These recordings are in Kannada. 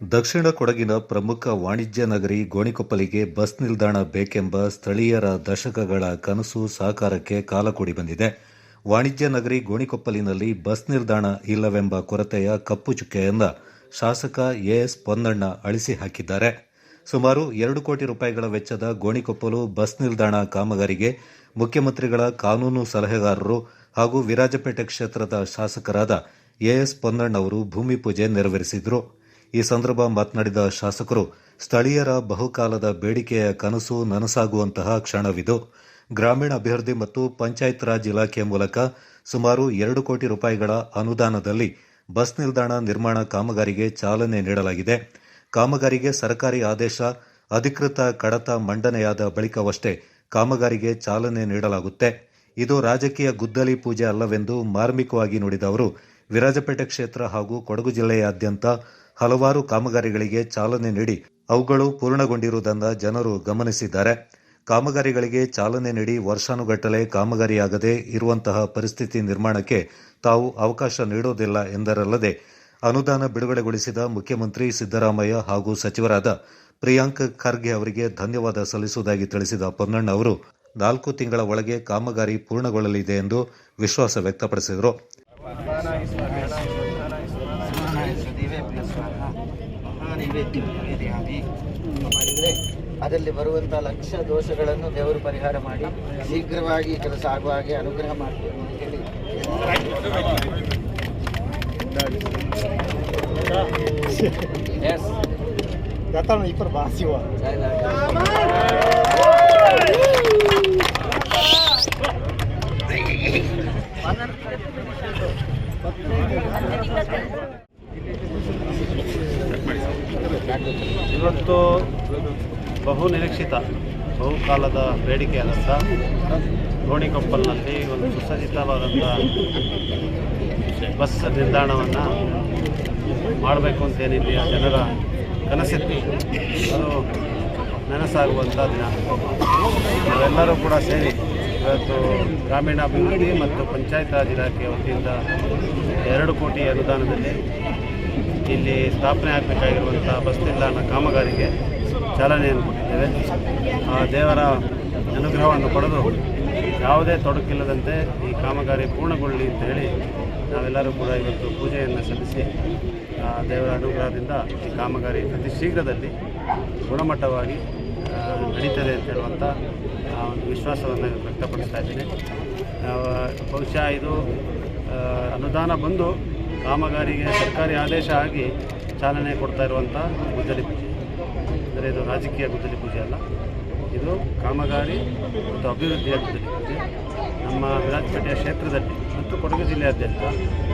ದಕ್ಷಿಣ ಕೊಡಗಿನ ಪ್ರಮುಖ ವಾಣಿಜ್ಯ ನಗರಿ ಗೋಣಿಕೊಪ್ಪಲಿಗೆ ಬಸ್ ನಿಲ್ದಾಣ ಬೇಕೆಂಬ ಸ್ಥಳೀಯರ ದಶಕಗಳ ಕನಸು ಸಾಕಾರಕ್ಕೆ ಕಾಲ ಕೂಡಿ ಬಂದಿದೆ. ವಾಣಿಜ್ಯ ನಗರಿ ಗೋಣಿಕೊಪ್ಪಲಿನಲ್ಲಿ ಬಸ್ ನಿಲ್ದಾಣ ಇಲ್ಲವೆಂಬ ಕೊರತೆಯ ಕಪ್ಪು ಚುಕ್ಕೆಯನ್ನ ಶಾಸಕ ಎಎಸ್ ಪೊನ್ನಣ್ಣ ಅಳಿಸಿ ಹಾಕಿದ್ದಾರೆ. ಸುಮಾರು ಎರಡು ಕೋಟಿ ರೂಪಾಯಿಗಳ ವೆಚ್ಚದ ಗೋಣಿಕೊಪ್ಪಲು ಬಸ್ ನಿಲ್ದಾಣ ಕಾಮಗಾರಿಗೆ ಮುಖ್ಯಮಂತ್ರಿಗಳ ಕಾನೂನು ಸಲಹೆಗಾರರು ಹಾಗೂ ವಿರಾಜಪೇಟೆ ಕ್ಷೇತ್ರದ ಶಾಸಕರಾದ ಎಎಸ್ ಪೊನ್ನಣ್ಣ ಅವರು ಭೂಮಿ ಪೂಜೆ ನೆರವೇರಿಸಿದರು. ಈ ಸಂದರ್ಭ ಮಾತನಾಡಿದ ಶಾಸಕರು, ಸ್ಥಳೀಯರ ಬಹುಕಾಲದ ಬೇಡಿಕೆಯ ಕನಸು ನನಸಾಗುವಂತಹ ಕ್ಷಣವಿದು. ಗ್ರಾಮೀಣ ಅಭಿವೃದ್ಧಿ ಮತ್ತು ಪಂಚಾಯತ್ ರಾಜ್ ಇಲಾಖೆ ಮೂಲಕ ಸುಮಾರು ಎರಡು ಕೋಟಿ ರೂಪಾಯಿಗಳ ಅನುದಾನದಲ್ಲಿ ಬಸ್ ನಿಲ್ದಾಣ ನಿರ್ಮಾಣ ಕಾಮಗಾರಿಗೆ ಚಾಲನೆ ನೀಡಲಾಗಿದೆ. ಕಾಮಗಾರಿಗೆ ಸರ್ಕಾರಿ ಆದೇಶ, ಅಧಿಕೃತ ಕಡತ ಮಂಡನೆಯಾದ ಬಳಿಕವಷ್ಟೇ ಕಾಮಗಾರಿಗೆ ಚಾಲನೆ ನೀಡಲಾಗುತ್ತೆ. ಇದು ರಾಜಕೀಯ ಗುದ್ದಲಿ ಪೂಜೆ ಅಲ್ಲವೆಂದು ಮಾರ್ಮಿಕವಾಗಿ ನುಡಿದ ಅವರು, ವಿರಾಜಪೇಟೆ ಕ್ಷೇತ್ರ ಹಾಗೂ ಕೊಡಗು ಜಿಲ್ಲೆಯಾದ್ಯಂತ ಹಲವಾರು ಕಾಮಗಾರಿಗಳಿಗೆ ಚಾಲನೆ ನೀಡಿ ಅವುಗಳು ಪೂರ್ಣಗೊಂಡಿರುವುದನ್ನು ಜನರು ಗಮನಿಸಿದ್ದಾರೆ. ಕಾಮಗಾರಿಗಳಿಗೆ ಚಾಲನೆ ನೀಡಿ ವರ್ಷಾನುಗಟ್ಟಲೆ ಕಾಮಗಾರಿಯಾಗದೆ ಇರುವಂತಹ ಪರಿಸ್ಥಿತಿ ನಿರ್ಮಾಣಕ್ಕೆ ತಾವು ಅವಕಾಶ ನೀಡೋದಿಲ್ಲ ಎಂದರಲ್ಲದೆ, ಅನುದಾನ ಬಿಡುಗಡೆಗೊಳಿಸಿದ ಮುಖ್ಯಮಂತ್ರಿ ಸಿದ್ದರಾಮಯ್ಯ ಹಾಗೂ ಸಚಿವರಾದ ಪ್ರಿಯಾಂಕ್ ಖರ್ಗೆ ಅವರಿಗೆ ಧನ್ಯವಾದ ಸಲ್ಲಿಸುವುದಾಗಿ ತಿಳಿಸಿದ ಪೊನ್ನಣ್ಣ ಅವರು, ನಾಲ್ಕು ತಿಂಗಳ ಒಳಗೆ ಕಾಮಗಾರಿ ಪೂರ್ಣಗೊಳ್ಳಲಿದೆ ಎಂದು ವಿಶ್ವಾಸ ವ್ಯಕ್ತಪಡಿಸಿದರು. ನೈವೇದ್ಯ ನಿವೇದಯಾಮಿ ಮಾಡಿದರೆ ಅದರಲ್ಲಿ ಬರುವಂಥ ಲಕ್ಷ ದೋಷಗಳನ್ನು ದೇವರು ಪರಿಹಾರ ಮಾಡಿ ಶೀಘ್ರವಾಗಿ ಕೆಲಸ ಆಗುವ ಹಾಗೆ ಅನುಗ್ರಹ ಮಾಡ್ತೀವಿ ಅಂತ ಹೇಳಿ ಇಬ್ಬರು ipar ಇವತ್ತು ಬಹು ನಿರೀಕ್ಷಿತ ಬಹುಕಾಲದ ಬೇಡಿಕೆಯಾದಂಥ ಗೋಣಿಕೊಪ್ಪಲ್ನಲ್ಲಿ ಒಂದು ಸುಸಜ್ಜಿತವಾದಂಥ ಬಸ್ ನಿಲ್ದಾಣವನ್ನು ಮಾಡಬೇಕು ಅಂತೇನಿದೆ ಜನರ ಕನಸಿತ್ತು. ಅದು ನನಸಾಗುವಂಥ ದಿನ. ನಾವೆಲ್ಲರೂ ಕೂಡ ಸೇರಿ ಇವತ್ತು ಗ್ರಾಮೀಣಾಭಿವೃದ್ಧಿ ಮತ್ತು ಪಂಚಾಯತ್ ರಾಜ್ ಇಲಾಖೆ ವತಿಯಿಂದ ಎರಡು ಕೋಟಿ ಅನುದಾನದಲ್ಲಿ ಇಲ್ಲಿ ಸ್ಥಾಪನೆ ಆಗಬೇಕಾಗಿರುವಂಥ ಬಸ್ ನಿಲ್ದಾಣ ಕಾಮಗಾರಿಗೆ ಚಾಲನೆಯನ್ನು ಕೊಟ್ಟಿದ್ದೇವೆ. ಆ ದೇವರ ಅನುಗ್ರಹವನ್ನು ಪಡೆದು ಯಾವುದೇ ತೊಡಕಿಲ್ಲದಂತೆ ಈ ಕಾಮಗಾರಿ ಪೂರ್ಣಗೊಳ್ಳಿ ಅಂತ ಹೇಳಿ ನಾವೆಲ್ಲರೂ ಕೂಡ ಇವತ್ತು ಪೂಜೆಯನ್ನು ಸಲ್ಲಿಸಿ ದೇವರ ಅನುಗ್ರಹದಿಂದ ಈ ಕಾಮಗಾರಿ ಅತಿ ಶೀಘ್ರದಲ್ಲಿ ಗುಣಮಟ್ಟವಾಗಿ ನಡೀತದೆ ಅಂತ ಹೇಳುವಂಥ ಒಂದು ವಿಶ್ವಾಸವನ್ನು ವ್ಯಕ್ತಪಡಿಸ್ತಾ ಇದ್ದೀನಿ. ಬಹುಶಃ ಇದು ಅನುದಾನ ಬಂದು ಕಾಮಗಾರಿಗೆ ಸರ್ಕಾರಿ ಆದೇಶ ಆಗಿ ಚಾಲನೆ ಕೊಡ್ತಾ ಇರುವಂಥ ಗುದ್ದಲಿ ಪೂಜೆ. ಅಂದರೆ ಇದು ರಾಜಕೀಯ ಗುದ್ದಲಿ ಪೂಜೆ ಅಲ್ಲ. ಇದು ಕಾಮಗಾರಿ ಮತ್ತು ಅಭಿವೃದ್ಧಿಯ ಗುದ್ದಲಿ ಪೂಜೆ. ನಮ್ಮ ವಿರಾಜಪೇಟೆಯ ಕ್ಷೇತ್ರದಲ್ಲಿ ಮತ್ತು ಕೊಡಗು ಜಿಲ್ಲೆಯಾದ್ಯಂತ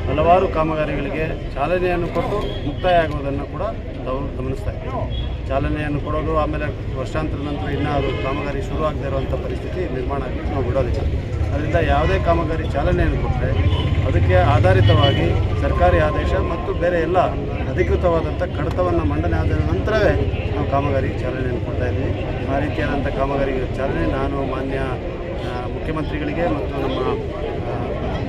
ಹಲವಾರು ಕಾಮಗಾರಿಗಳಿಗೆ ಚಾಲನೆಯನ್ನು ಕೊಟ್ಟು ಮುಕ್ತಾಯ ಆಗುವುದನ್ನು ಕೂಡ ನಾವು ಗಮನಿಸ್ತಾ ಇದ್ದೀವಿ. ಚಾಲನೆಯನ್ನು ಕೊಡೋದು ಆಮೇಲೆ ವರ್ಷಾಂತರ ನಂತರ ಇನ್ನೂ ಅದು ಕಾಮಗಾರಿ ಶುರು ಆಗದೇ ಇರುವಂಥ ಪರಿಸ್ಥಿತಿ ನಿರ್ಮಾಣ ಆಗಲಿಕ್ಕೆ ನಾವು ಬಿಡೋದಿಲ್ಲ. ಅದರಿಂದ ಯಾವುದೇ ಕಾಮಗಾರಿ ಚಾಲನೆಯನ್ನು ಕೊಟ್ಟರೆ ಅದಕ್ಕೆ ಆಧಾರಿತವಾಗಿ ಸರ್ಕಾರಿ ಆದೇಶ ಮತ್ತು ಬೇರೆ ಎಲ್ಲ ಅಧಿಕೃತವಾದಂಥ ಕಡತವನ್ನು ಮಂಡನೆ ಆದ ನಂತರವೇ ನಾವು ಕಾಮಗಾರಿ ಚಾಲನೆಯನ್ನು ಕೊಡ್ತಾ ಇದ್ದೀವಿ. ಆ ರೀತಿಯಾದಂಥ ಕಾಮಗಾರಿಗೆ ಚಾಲನೆ ನಾನು ಮಾನ್ಯ ಮುಖ್ಯಮಂತ್ರಿಗಳಿಗೆ ಮತ್ತು ನಮ್ಮ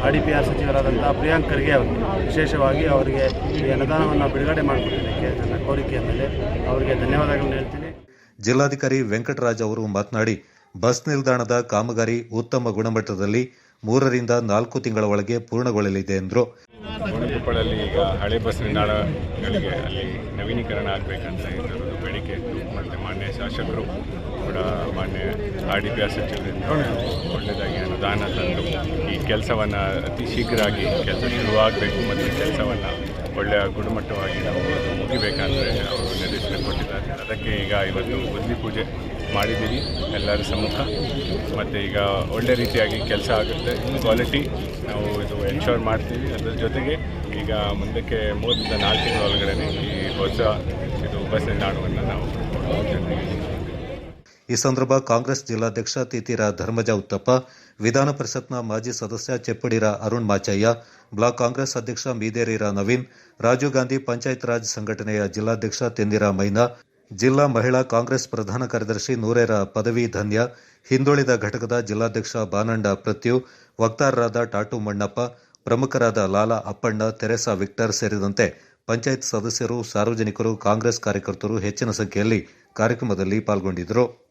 ಆರ್ ಡಿ ಪಿ ಆರ್ ಸಚಿವರಾದಂಥ ಪ್ರಿಯಾಂಕ್ ಖರ್ಗೆ ಅವರು ವಿಶೇಷವಾಗಿ ಅವರಿಗೆ ಈ ಅನುದಾನವನ್ನು ಬಿಡುಗಡೆ ಮಾಡಿಕೊಟ್ಟಿದ್ದಕ್ಕೆ ನನ್ನ ಕೋರಿಕೆಯ ಮೇಲೆ ಅವರಿಗೆ ಧನ್ಯವಾದಗಳನ್ನು ಹೇಳ್ತೀನಿ. ಜಿಲ್ಲಾಧಿಕಾರಿ ವೆಂಕಟರಾಜ್ ಅವರು ಮಾತನಾಡಿ, ಬಸ್ ನಿಲ್ದಾಣದ ಕಾಮಗಾರಿ ಉತ್ತಮ ಗುಣಮಟ್ಟದಲ್ಲಿ ಮೂರರಿಂದ ನಾಲ್ಕು ತಿಂಗಳ ಒಳಗೆ ಪೂರ್ಣಗೊಳ್ಳಲಿದೆ ಎಂದರು. ಗೋಣಿಕೊಪ್ಪಳಲ್ಲಿ ಈಗ ಹಳೆ ಬಸ್ ನಿಲ್ದಾಣಗಳಿಗೆ ಅಲ್ಲಿ ನವೀಕರಣ ಆಗಬೇಕಂತ ಇದ್ದರು ಬೇಡಿಕೆ ಇತ್ತು ಮತ್ತು ಮಾನ್ಯ ಶಾಸಕರು ಕೂಡ ಮಾನ್ಯ ಆರ್ ಡಿ ಪಿ ಸಚಿವರಿಂದ ಒಳ್ಳೆಯದಾಗಿ ಅನುದಾನ ತಂದು ಈ ಕೆಲಸವನ್ನು ಅತಿ ಶೀಘ್ರವಾಗಿ ಕೆಲಸ ಶುರುವಾಗಬೇಕು ಮತ್ತು ಕೆಲಸವನ್ನು ಒಳ್ಳೆಯ ಗುಣಮಟ್ಟವಾಗಿ ನಾವು ಮುಗಿಬೇಕಂದ್ರೆ ಅವರು ನಿರ್ದೇಶನ ಕೊಟ್ಟಿದ್ದಾರೆ. ಅದಕ್ಕೆ ಈಗ ಇವತ್ತು ಬದಲಿ ಪೂಜೆ ಮಾಡಿದ್ದೀವಿ ಎಲ್ಲರ ಸಮ್ಮುಖ ಮತ್ತು ಈಗ ಒಳ್ಳೆ ರೀತಿಯಾಗಿ ಕೆಲಸ ಆಗುತ್ತೆ. ಕ್ವಾಲಿಟಿ ನಾವು ಇದು ಎನ್ಶೋರ್ ಮಾಡ್ತೀವಿ. ಅದರ ಜೊತೆಗೆ ಈಗ ಮುಂದಕ್ಕೆ ಮೂರರಿಂದ ನಾಲ್ಕು ತಿಂಗಳ ಒಳಗಡೆ ಈ ಹೊಸ ಇದು ಬಸ್ ನಿಲ್ದಾಣವನ್ನು ನಾವು ಈ ಸಂದರ್ಭ ಕಾಂಗ್ರೆಸ್ ಜಿಲ್ಲಾಧ್ಯಕ್ಷ ತಿತಿರ ಧರ್ಮಜ ಉತ್ತಪ್ಪ, ವಿಧಾನ ಪರಿಷತ್ನ ಮಾಜಿ ಸದಸ್ಯ ಚೆಪ್ಪಡಿರ ಅರುಣ್ ಮಾಚಯ್ಯ, ಬ್ಲಾಕ್ ಕಾಂಗ್ರೆಸ್ ಅಧ್ಯಕ್ಷ ಮೀದೇರಿರ ನವೀನ್, ರಾಜೀವ್ ಗಾಂಧಿ ಪಂಚಾಯತ್ ರಾಜ್ ಸಂಘಟನೆಯ ಜಿಲ್ಲಾಧ್ಯಕ್ಷ ತೆಂದಿರ ಮೈನಾ ಜಿಲ್ಲಾ ಮಹಿಳಾ ಕಾಂಗ್ರೆಸ್ ಪ್ರಧಾನ ಕಾರ್ಯದರ್ಶಿ ನೂರೇರ ಪದವಿ ಧನ್ಯ. ಹಿಂದುಳಿದ ಘಟಕದ ಜಿಲ್ಲಾಧ್ಯಕ್ಷ ಬಾನಂಡ ಪ್ರತ್ಯು, ವಕ್ತಾರರಾದ ಟಾಟು ಮಣ್ಣಪ್ಪ, ಪ್ರಮುಖರಾದ ಲಾಲಾ ಅಪ್ಪಣ್ಣ, ತೆರೆಸಾ ವಿಕ್ಟರ್ ಸೇರಿದಂತೆ ಪಂಚಾಯತ್ ಸದಸ್ಯರು, ಸಾರ್ವಜನಿಕರು, ಕಾಂಗ್ರೆಸ್ ಕಾರ್ಯಕರ್ತರು ಹೆಚ್ಚಿನ ಸಂಖ್ಯೆಯಲ್ಲಿ ಕಾರ್ಯಕ್ರಮದಲ್ಲಿ ಪಾಲ್ಗೊಂಡಿದ್ದರು.